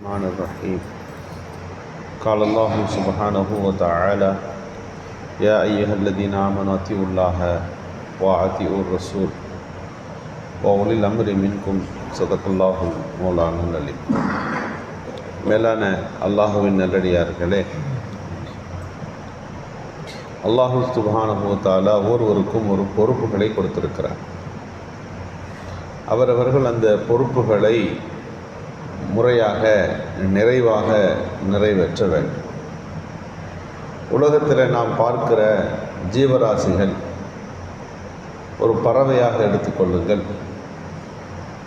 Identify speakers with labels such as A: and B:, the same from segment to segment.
A: الرحمن الرحيم قال الله سبحانه وتعالى يا أيها الذين آمنوا أطيعوا الله وأطيعوا الرسول وأولي الأمر منكم صدق الله مولانا العليم மேலான அல்லாஹுவின் நல்லடியார்களே அல்லாஹு சுபஹானுவத்தாலா ஒவ்வொருவருக்கும் ஒரு பொறுப்புகளை கொடுத்திருக்கிறார் அவரவர்கள் அந்த பொறுப்புகளை முறையாக நிறைவாக நிறைவேற்ற வேண்டும். உலகத்தில் நாம் பார்க்கிற ஜீவராசிகள் ஒரு பறவையாக எடுத்துக்கொள்ளுங்கள்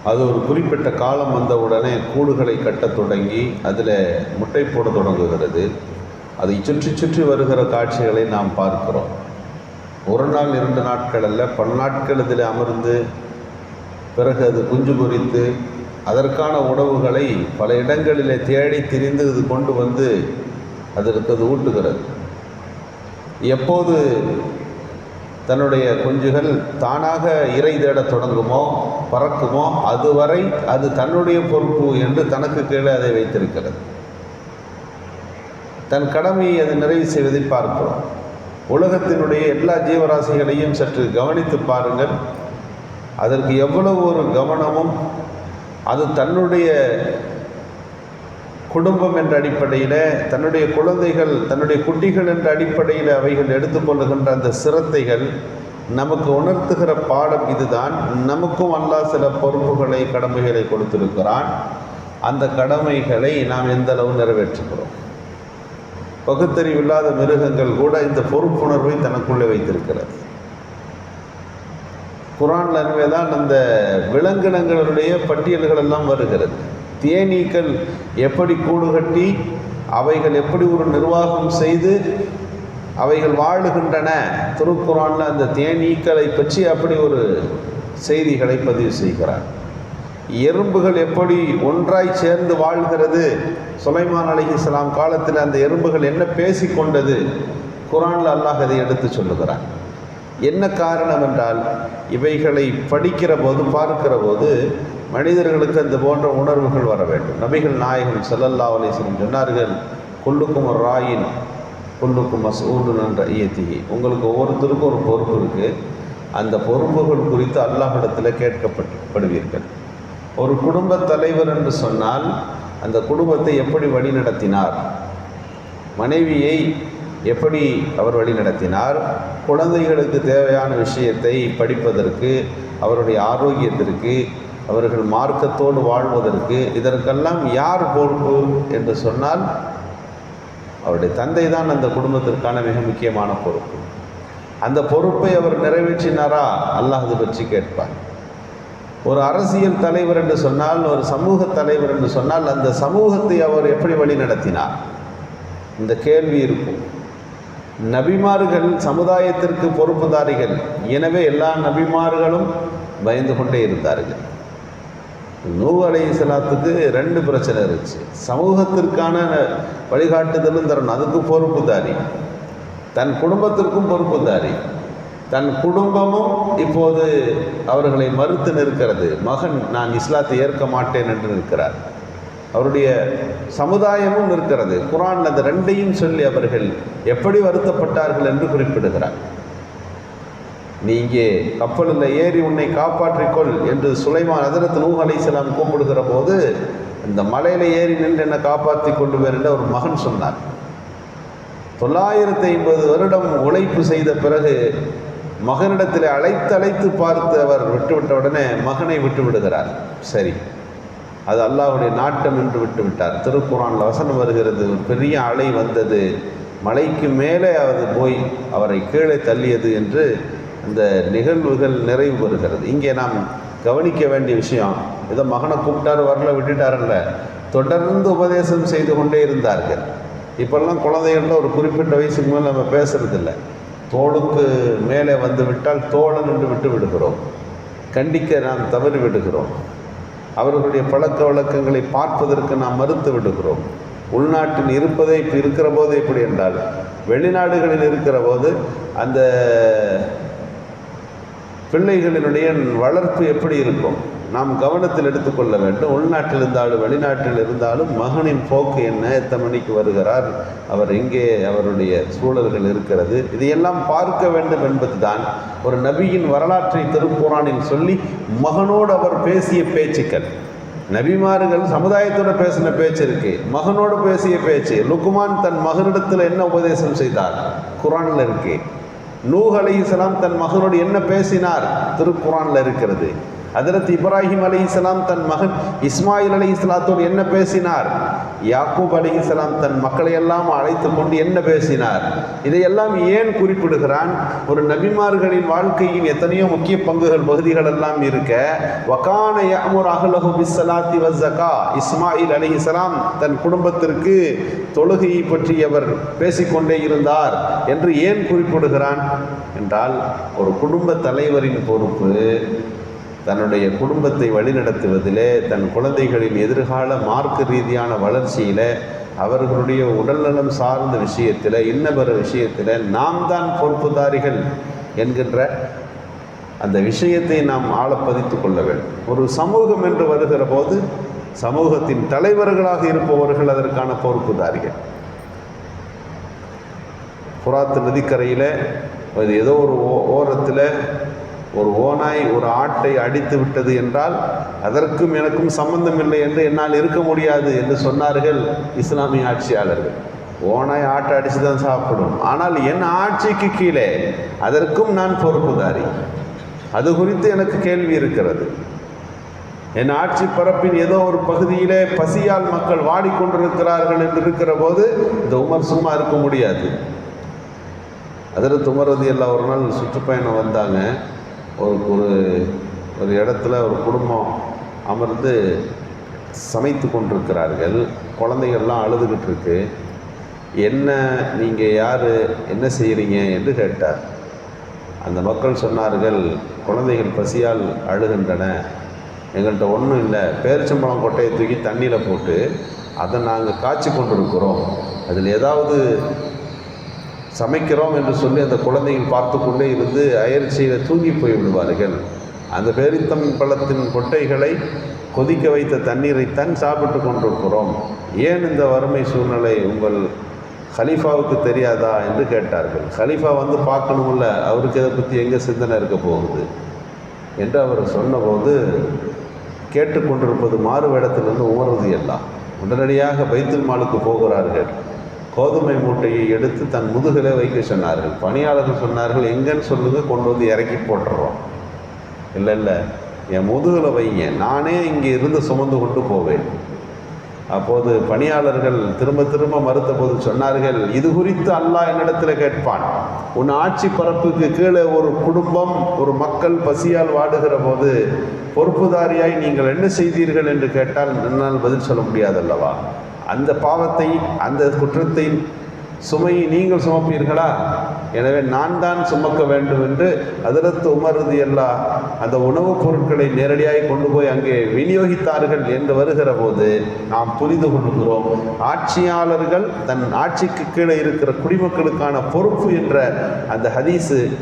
A: அது ஒரு குறிப்பிட்ட காலம் வந்தவுடனே கூடுகளை கட்டத் தொடங்கி அதில் முட்டை போட தொடங்குகிறது. அதை சுற்றி சுற்றி வருகிற காட்சிகளை நாம் பார்க்கிறோம். ஒரு நாள் இரண்டு நாட்கள் அல்ல பல நாட்கள் இதில் அமர்ந்து பிறகு அது குஞ்சு பொறித்து அதற்கான உணவுகளை பல இடங்களிலே தேடி திரிந்து இது கொண்டு வந்து அதற்கு அது ஊட்டுகிறது. எப்போது தன்னுடைய குஞ்சுகள் தானாக இறை தேடத் தொடங்குமோ பறக்குமோ அதுவரை அது தன்னுடைய பொறுப்பு என்று தனக்கு கீழே அதை வைத்திருக்கிறது. தன் கடமையை அது நிறைவு செய்வதை பார்க்கிறோம். உலகத்தினுடைய எல்லா ஜீவராசிகளையும் சற்று கவனித்து பாருங்கள். அதற்கு எவ்வளவு ஒரு கவனமும் அது தன்னுடைய குடும்பம் என்ற அடிப்படையில் தன்னுடைய குழந்தைகள் தன்னுடைய குட்டிகள் என்ற அடிப்படையில் அவைகள் எடுத்துக்கொள்ளுகின்ற அந்த சிரத்தைகள் நமக்கு உணர்த்துகிற பாடம் இதுதான். நமக்கும் அல்லாஹ் சில பொறுப்புகளை கடமைகளை கொடுத்திருக்கிறான். அந்த கடமைகளை நாம் எந்த அளவு நிறைவேற்றுகிறோம்? பகுத்தறிவில்லாத மிருகங்கள் கூட இந்த பொறுப்புணர்வை தனக்குள்ளே வைத்திருக்கிறது. குரான்ல எனவே தான் அந்த விலங்கினங்களுடைய பட்டியல்கள் எல்லாம் வருகிறது. தேனீக்கள் எப்படி கூடு கட்டி அவைகள் எப்படி ஒரு நிர்வாகம் செய்து அவைகள் வாழுகின்றன. திருக்குறானில் அந்த தேனீக்களை பற்றி அப்படி ஒரு செய்திகளை பதிவு செய்கிறார். எறும்புகள் எப்படி ஒன்றாய் சேர்ந்து வாழ்கிறது? சுலைமான் அலிஹிஸ்லாம் காலத்தில் அந்த எறும்புகள் என்ன பேசிக்கொண்டது குரானில் அல்லாஹ் அதை எடுத்து சொல்லுகிறான். என்ன காரணம் என்றால் இவைகளை படிக்கிற போது பார்க்கிற போது மனிதர்களுக்கு அந்த போன்ற உணர்வுகள் வர வேண்டும். நபிகள் நாயகம் செல்லல்லா அலிஸ்லம் சொன்னார்கள் குல்லுக்கும் ஒரு ராயின் கொல்லுக்கும் மசூடு என்ற இயத்திகி உங்களுக்கு ஒவ்வொருத்தருக்கும் ஒரு பொறுப்பு இருக்குது அந்த பொறுப்புகள் குறித்து அல்லாஹிடத்தில் கேட்கப்பட்டுப்படுவீர்கள். ஒரு குடும்ப தலைவர் என்று சொன்னால் அந்த குடும்பத்தை எப்படி வழிநடத்தினார்? மனைவியை எப்படி அவர் வழிநடத்தினார் குழந்தைகளுக்கு தேவையான விஷயத்தை படிப்பதற்கு அவருடைய ஆரோக்கியத்திற்கு அவர்கள் மார்க்கத்தோடு வாழ்வதற்கு இதற்கெல்லாம் யார் பொறுப்பு என்று சொன்னால் அவருடைய தந்தை தான் அந்த குடும்பத்திற்கான மிக முக்கியமான பொறுப்பு. அந்த பொறுப்பை அவர் நிறைவேற்றினாரா? அல்லாஹ் அது பற்றி கேட்பார். ஒரு அரசியல் தலைவர் என்று சொன்னால் ஒரு சமூக தலைவர் என்று சொன்னால் அந்த சமூகத்தை அவர் எப்படி வழி நடத்தினார்? இந்த கேள்வி இருக்கும். நபிமார்கள் சமுதாயத்திற்கு பொறுப்புதாரிகள். எனவே எல்லா நபிமார்களும் பயந்து கொண்டே இருந்தார்கள். நூ அலை இஸ்லாத்துக்கு ரெண்டு பிரச்சனை இருந்துச்சு. சமூகத்திற்கான வழிகாட்டுதலும் தரணும். அதுக்கு பொறுப்புதாரி. தன் குடும்பத்திற்கும் பொறுப்புதாரி. தன் குடும்பமும் இப்போது அவர்களை மறுத்து நிற்கிறது. மகன் நான் இஸ்லாத்தை ஏற்க மாட்டேன் என்று நிற்கிறார். அவருடைய சமுதாயமும் இருக்கிறது. குரான் அந்த ரெண்டையும் சொல்லி அவர்கள் எப்படி வருத்தப்பட்டார்கள் என்று குறிப்பிடுகிறார். நீ இங்கே கப்பலில் ஏறி உன்னை காப்பாற்றிக்கொள் என்று சுலைமான் அதரத்து நூஹ் அலைசலாம் கூப்பிடுகிற போது இந்த மலையில் ஏறி நின்று என்னை காப்பாற்றி கொண்டு வேறு என்று ஒரு மகன் சொன்னார். தொள்ளாயிரத்தி ஐம்பது வருடம் உழைப்பு செய்த பிறகு மகனிடத்தில் அழைத்து அழைத்து பார்த்து அவர் விட்டுவிட்ட உடனே மகனை விட்டு விடுகிறார் சரி அது அல்லாஹுடைய நாட்டம் என்று விட்டு விட்டார். திருக்குறானில் வசனம் வருகிறது பெரிய அலை வந்தது. மலைக்கு மேலே அது போய் அவரை கீழே தள்ளியது என்று அந்த நிகழ்வுகள் நிறைவு பெறுகிறது. இங்கே நாம் கவனிக்க வேண்டிய விஷயம் ஏதோ மகனை கூப்பிட்டாரு வரல விட்டுட்டாரல்ல. தொடர்ந்து உபதேசம் செய்து கொண்டே இருந்தார்கள். இப்போல்லாம் குழந்தைகள்லாம் ஒரு குறிப்பிட்ட வயசுக்கு மேலே நம்ம பேசுறதில்லை. தோளுக்கு மேலே வந்து விட்டால் தோழன் என்று விட்டு விடுகிறோம். கண்டிக்க நாம் தவறி விடுகிறோம். அவர்களுடைய பழக்க வழக்கங்களை பார்ப்பதற்கு நாம் மறுத்து விடுகிறோம். உள்நாட்டில் இருப்பதை இப்போ இருக்கிற போது எப்படி என்றால் வெளிநாடுகளில் இருக்கிற போது அந்த பிள்ளைகளினுடைய வளர்ப்பு எப்படி இருக்கும்? நாம் கவனத்தில் எடுத்துக்கொள்ள வேண்டும். உள்நாட்டில் இருந்தாலும் வெளிநாட்டில் இருந்தாலும் மகனின் போக்கு என்ன? எத்தனை மணிக்கு வருகிறார்? அவர் எங்கே? அவருடைய சூழல்கள் இருக்கிறது. இதையெல்லாம் பார்க்க வேண்டும் என்பதுதான் ஒரு நபியின் வரலாற்றை திருக்குறானில் சொல்லி மகனோடு அவர் பேசிய பேச்சுக்கள். நபிமார்கள் சமுதாயத்தோட பேசின பேச்சு இருக்கு. மகனோடு பேசிய பேச்சு. லுக்குமான் தன் மகனிடத்தில் என்ன உபதேசம் செய்தார்? குரானில் இருக்கு. நூஹ் அலைஹிஸ்ஸலாம் தன் மகனோடு என்ன பேசினார்? திருக்குறானில் இருக்கிறது. ஹதரத் இப்ராஹிம் அலைஹிஸ்ஸலாம் தன் மகன் இஸ்மாயில் அலைஹிஸ்ஸலாத்தோடு என்ன பேசினார்? யாக்கூப் அலைஹிஸ்ஸலாம் தன் மக்களை எல்லாம் அழைத்து கொண்டு என்ன பேசினார்? இதையெல்லாம் ஏன் குறிப்பிடுகிறான்? ஒரு நபிமார்களின் வாழ்க்கையின் எத்தனையோ முக்கிய பங்குகள் பகுதிகள் எல்லாம் இருக்க வகான யாமுர் அஹ்லஹு பிஸ்ஸலாத்தி வஸ்ஸகா இஸ்மாயில் அலைஹிஸ்ஸலாம் தன் குடும்பத்திற்கு தொழுகையை பற்றி அவர் பேசிக்கொண்டே இருந்தார் என்று ஏன் குறிப்பிடுகிறான்? என்றால் ஒரு குடும்ப தலைவரின் பொறுப்பு தன்னுடைய குடும்பத்தை வழிநடத்துவதிலே தன் குழந்தைகளின் எதிர்கால மார்க்க ரீதியான வளர்ச்சியில் அவர்களுடைய உடல்நலம் சார்ந்த விஷயத்தில் இன்னபிற விஷயத்தில் நாம் தான் பொறுப்புதாரிகள் என்கின்ற அந்த விஷயத்தை நாம் ஆழப்பதித்து கொள்ள வேண்டும். ஒரு சமூகம் என்று வருகிற போது சமூகத்தின் தலைவர்களாக இருப்பவர்கள் அதற்கான பொறுப்புதாரிகள். புறாத்து நதிக்கரையில் ஏதோ ஒரு ஓ ஓரத்தில் ஒரு ஓனாய் ஒரு ஆட்டை அடித்து விட்டது என்றால் அதற்கும் எனக்கும் சம்பந்தம் இல்லை என்று என்னால் இருக்க முடியாது என்று சொன்னார்கள் இஸ்லாமிய ஆட்சியாளர்கள். ஓனாய் ஆட்டை அடித்து தான் சாப்பிடும். ஆனால் என் ஆட்சிக்கு கீழே அதற்கும் நான் பொறுப்புதாரி. அது குறித்து எனக்கு கேள்வி இருக்கிறது. என் ஆட்சி பரப்பின் ஏதோ ஒரு பகுதியிலே பசியால் மக்கள் வாடிக்கொண்டிருக்கிறார்கள் என்று இருக்கிற போது இந்த உமர் சும்மா இருக்க முடியாது. அதில் துமரதி எல்லாம் ஒரு நாள் சுற்றுப்பயணம் வந்தாங்க. ஒரு ஒரு ஒரு இடத்துல ஒரு குடும்பம் அமர்ந்து சமைத்து கொண்டிருக்கிறார்கள். குழந்தைகள்லாம் அழுதுகிட்டு இருக்கு. என்ன நீங்கள் யார்? என்ன செய்கிறீங்க என்று கேட்டார். அந்த மக்கள் சொன்னார்கள் குழந்தைகள் பசியால் அழுகின்றன. எங்கள்கிட்ட ஒன்றும் இல்லை. பேரிச்சம்பழம் கொட்டையை தூக்கி தண்ணியில் போட்டு அதை நாங்கள் காய்ச்சி கொண்டிருக்கிறோம். அதில் ஏதாவது சமைக்கிறோம் என்று சொல்லி அந்த குழந்தைகள் பார்த்து கொண்டே இருந்து அயற்சியில் தூங்கி போய் விடுவார்கள். அந்த பேரித்தம் பழத்தின் கொட்டைகளை கொதிக்க வைத்த தண்ணீரைத்தான் சாப்பிட்டு கொண்டிருக்கிறோம். ஏன் இந்த வறுமை சூழ்நிலை உங்கள் ஹலீஃபாவுக்கு தெரியாதா என்று கேட்டார்கள். ஹலீஃபா வந்து பார்க்கணும்ல அவருக்கு இதை பற்றி எங்கே சிந்தனை இருக்க போகுது? என்று அவர் சொன்னபோது கேட்டுக்கொண்டிருப்பது மாறு வேடத்திலிருந்து உணர்வது எல்லாம். உடனடியாக பைத்துல் மாலுக்கு போகிறார்கள். கோதுமை மூட்டையை எடுத்து தன் முதுகில் வைக்க சொன்னார்கள். பணியாளர்கள் சொன்னார்கள் எங்கன்னு சொல்லுங்க கொண்டு வந்து இறக்கி போட்டுறோம். இல்லை இல்லை என் முதுகில் வைங்க நானே இங்கே இருந்து சுமந்து கொண்டு போவேன். அப்போது பணியாளர்கள் திரும்ப திரும்ப மறுத்த போது சொன்னார்கள் இது குறித்து அல்லாஹ் என்னிடத்தில் கேட்பான். உன் ஆட்சி பரப்புக்கு கீழே ஒரு குடும்பம் ஒரு மக்கள் பசியால் வாடுகிற போது பொறுப்புதாரியாய் நீங்கள் என்ன செய்தீர்கள்? என்று கேட்டால் என்னால் பதில் சொல்ல முடியாதல்லவா? அந்த பாவத்தை அந்த குற்றத்தை சுமையை நீங்கள் சுமப்பீர்களா? எனவே நான் தான் சுமக்க வேண்டும் என்று அதிரத்து உமருது எல்லா அந்த உணவுப் பொருட்களை நேரடியாக கொண்டு போய் அங்கே விநியோகித்தார்கள் என்று வருகிற போது நாம் புரிந்து கொள்கிறோம். ஆட்சியாளர்கள் தன் ஆட்சிக்கு கீழே இருக்கிற குடிமக்களுக்கான பொறுப்பு என்ற அந்த ஹதீஸு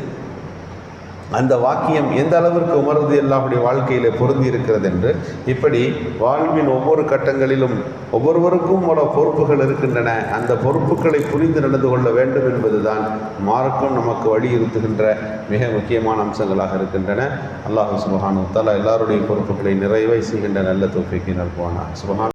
A: அந்த வாக்கியம் எந்த அளவிற்கு உமர்வது எல்லாருடைய வாழ்க்கையில் பொருந்தி இருக்கிறது என்று இப்படி வாழ்வின் ஒவ்வொரு கட்டங்களிலும் ஒவ்வொருவருக்கும் பல பொறுப்புகள் இருக்கின்றன. அந்த பொறுப்புகளை புரிந்து நடந்து கொள்ள வேண்டும் என்பதுதான் மார்க்கம் நமக்கு வலியுறுத்துகின்ற மிக முக்கியமான அம்சங்களாக இருக்கின்றன. அல்லாஹ் சுபஹானு தலா எல்லாருடைய பொறுப்புகளை நிறைவை செய்கின்ற நல்ல தொகுப்பிக்கு நல்வானா சுபஹான்